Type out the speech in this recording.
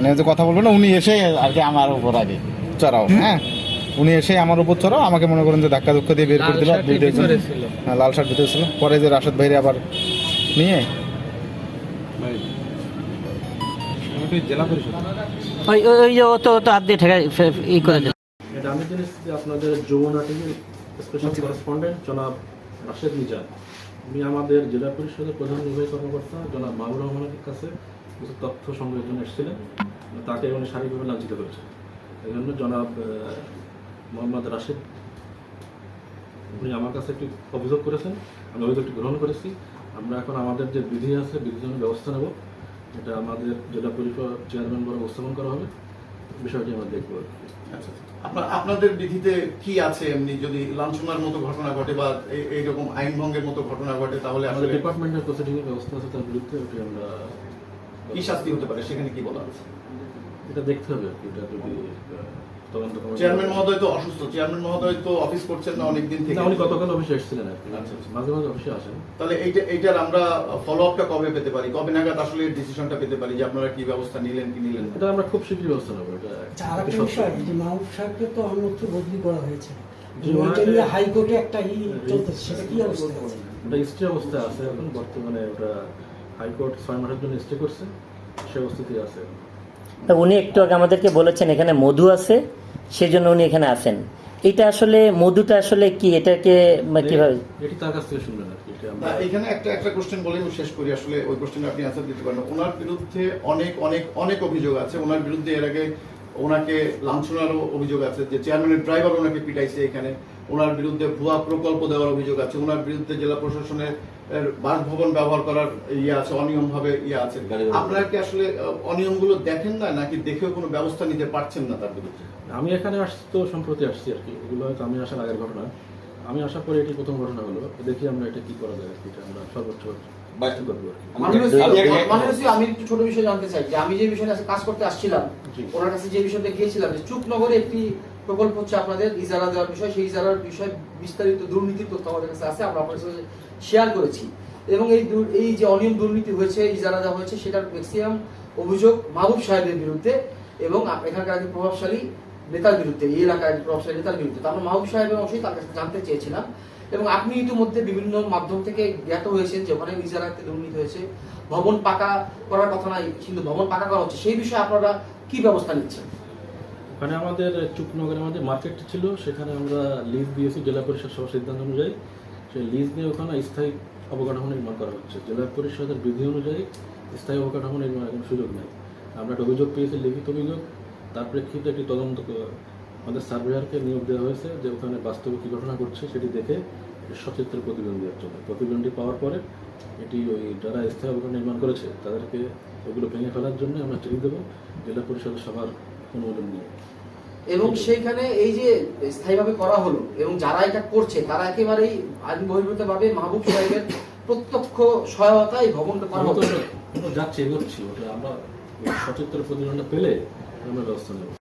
মানে যে কথা বলব না উনি এসে আর কি আমার উপর আগে চড়াও হ্যাঁ? উনি এসে আমার উপর চড়াও আমাকে মনে করেন যে ধাক্কা ধুক্কা দিয়ে বের করে দিল লাল। হ্যাঁ লাল শার্ট ভিতরে ছিল। পরে যে রাশেদ ভাইরে আবার নিয়ে জেলা পরিষদ। ওই ওই ওই যে ও তো তো হাত দিয়ে ঠেকাই ই করে দিল। আমি আপনাদের যমুনা টিভির স্পেশাল করেসপন্ডেন্ট জনাব রাশেদ মিজান উনি আমাদের জেলা পরিষদের প্রধান নির্বাহী কর্মকর্তা জনাব মাহবুর রহমানের কাছে কিছু তথ্য সংগ্রহের জন্য এসেছিলেন। তাকে উনি শারীরিকভাবে লাঞ্ছিত করেছে এই জন্য জনাব মোহাম্মদ রাশেদ উনি আমার কাছে একটি অভিযোগ করেছেন আমি অভিযোগটি গ্রহণ করেছি। আমরা এখন আমাদের যে বিধি আছে বিধির জন্য ব্যবস্থা নেব। এটা আমাদের জেলা পরিষদ চেয়ারম্যান বড় উপস্থাপন করা হবে। বিষয়টি আমরা দেখব। আর কি। আচ্ছা আপনার আপনাদের বিধিতে কি আছে? এমনি যদি লাঞ্ছনার মতো ঘটনা ঘটে বা এই- এইরকম আইন ভঙ্গের মতো ঘটনা ঘটে তাহলে আমাদের ডিপার্টমেন্টের প্রসিডিং ব্যবস্থা আছে তার বিরুদ্ধে ওটি আমরা কি শাস্তি হতে পারে? সেখানে কি বলা আছে এটা দেখতে হবে এটা যদি তদন্ত চেয়ারম্যান মহোদয় তো অসুস্থ চেয়ারম্যান মহোদয় তো অফিস করছেন না অনেক দিন থেকে উনি গতকাল অফিসে এসেছিলেন আর আচ্ছা, আচ্ছা। মাঝে মাঝে অফিসে আসেন। তাহলে এইটা এইটার আমরা ফলো আপটা কবে পেতে পারি? কবে নাগাদ আসলে ডিসিশনটা পেতে পারি যে আপনারা কি ব্যবস্থা নিলেন কি নিলেন এটা আমরা খুব শীঘ্রই ব্যবস্থা নেব এটা আচ্ছা, আর একটা বিষয় যে মাহবুব সাহেবকে তো অন্যত্র বদলি করা হয়েছে। হাইকোর্টে একটা ই চলতেছে সেটা কি অবস্থা আছে? ওটা স্টে অবস্থায় আছে এখন বর্তমানে ওটা হাইকোর্ট ছয় মাসের জন্য স্টে করছে সে অবস্থিতি আছে। তা উনি একটু আগে আমাদেরকে বলেছেন এখানে মধু আছে সেই জন্য উনি এখানে আছেন। এটা আসলে মধুটা আসলে কি এটাকে মানে কীভাবে? এটি তার কাছ থেকে শুনবেন এখানে একটা একটা কোশ্চেন বলে শেষ করি আসলে ওই কোশ্চেনে আপনি অ্যান্সার দিতে পারেন ওনার বিরুদ্ধে অনেক অনেক অনেক অভিযোগ আছে। ওনার বিরুদ্ধে এর আগে ওনাকে লাঞ্ছনারও অভিযোগ আছে যে চেয়ারম্যানের ড্রাইভার ওনাকে পিটাইছে এখানে। ওনার বিরুদ্ধে ভুয়া প্রকল্প দেওয়ার অভিযোগ আছে। ওনার বিরুদ্ধে জেলা প্রশাসনের বাসভবন ব্যবহার করার ইয়ে আছে অনিয়ম ভাবে ইয়ে আছে। আপনারা কি আসলে আহ, অনিয়মগুলো দেখেন না নাকি দেখেও কোনো ব্যবস্থা নিতে পারছেন না তার বিরুদ্ধে? আমি এখানে আসছি তো সম্প্রতি আসছি আর কি। এগুলো হয়তো আমি আসার আগের ঘটনা। আমি আসার পরে এটি প্রথম ঘটনা হলো। দেখি আমরা এটা কি করা যায় আর কি এটা আমরা সর্বোচ্চ আমি একটু ছোট বিষয় জানতে চাই যে আমি যে বিষয়ে কাজ করতে আসছিলাম ওনার কাছে যে বিষয়টা গিয়েছিলাম যে চুকনগরে একটি প্রকল্প হচ্ছে আপনাদের ইজারা দেওয়ার বিষয়, সেই ইজারার বিষয়ে বিস্তারিত দুর্নীতির তথ্য আমাদের কাছে আছে, আমরা আপনার সাথে শেয়ার করেছি। এবং এই এই যে অনিয়ম দুর্নীতি হয়েছে, ইজারা দেওয়া হয়েছে, সেটার ম্যাক্সিমাম অভিযোগ মাহবুব সাহেবের বিরুদ্ধে এবং এখানকার একজন প্রভাবশালী নেতার বিরুদ্ধে, এই এলাকার একজন প্রভাবশালী নেতার বিরুদ্ধে। তো আমরা মাহবুব সাহেবের অবশ্যই তার কাছে জানতে চেয়েছিলাম। এবং আপনি ইতিমধ্যে বিভিন্ন মাধ্যম থেকে জ্ঞাত হয়েছেন যে ওখানে ইজারাতে দুর্নীতি হয়েছে। ভবন পাকা করার কথা নাই, কিন্তু ভবন পাকা করা হচ্ছে। সেই বিষয়ে আপনারা কি ব্যবস্থা নিচ্ছেন? ওখানে আমাদের চুকনগরে আমাদের মার্কেট ছিল, সেখানে আমরা লিজ দিয়েছি জেলা পরিষদ সভা সিদ্ধান্ত অনুযায়ী। সেই লিজ দিয়ে ওখানে স্থায়ী অবকাঠামো নির্মাণ করা হচ্ছে। জেলা পরিষদের বিধি অনুযায়ী স্থায়ী অবকাঠামো নির্মাণের কোনো সুযোগ নেই। আমরা একটা অভিযোগ পেয়েছি, লিখিত অভিযোগ। তার প্রেক্ষিতে একটি তদন্ত আমাদের সার্ভেয়ারকে নিয়োগ দেওয়া হয়েছে যে ওখানে বাস্তবে কী ঘটনা ঘটছে সেটি দেখে সচিত্র প্রতিবেদন দেওয়ার জন্য। প্রতিবেদনটি পাওয়ার পরে এটি ওই যারা স্থায়ী অবকাঠামো নির্মাণ করেছে, তাদেরকে ওগুলো ভেঙে ফেলার জন্য আমরা চিঠি দেবো। জেলা পরিষদের সভার নিয়ে এবং সেখানে এই যে স্থায়ীভাবে করা হলো এবং যারা এটা করছে তারা একেবারেই আইন বহির্ভূতভাবে মাহবুব সাহেবের প্রত্যক্ষ সহায়তায় ভবনটা করা হতো যাচ্ছে এগোচ্ছি। ওটা আমরা সচেতন সচিত্র প্রতিবেদনটা পেলে আমরা ব্যবস্থা নেব।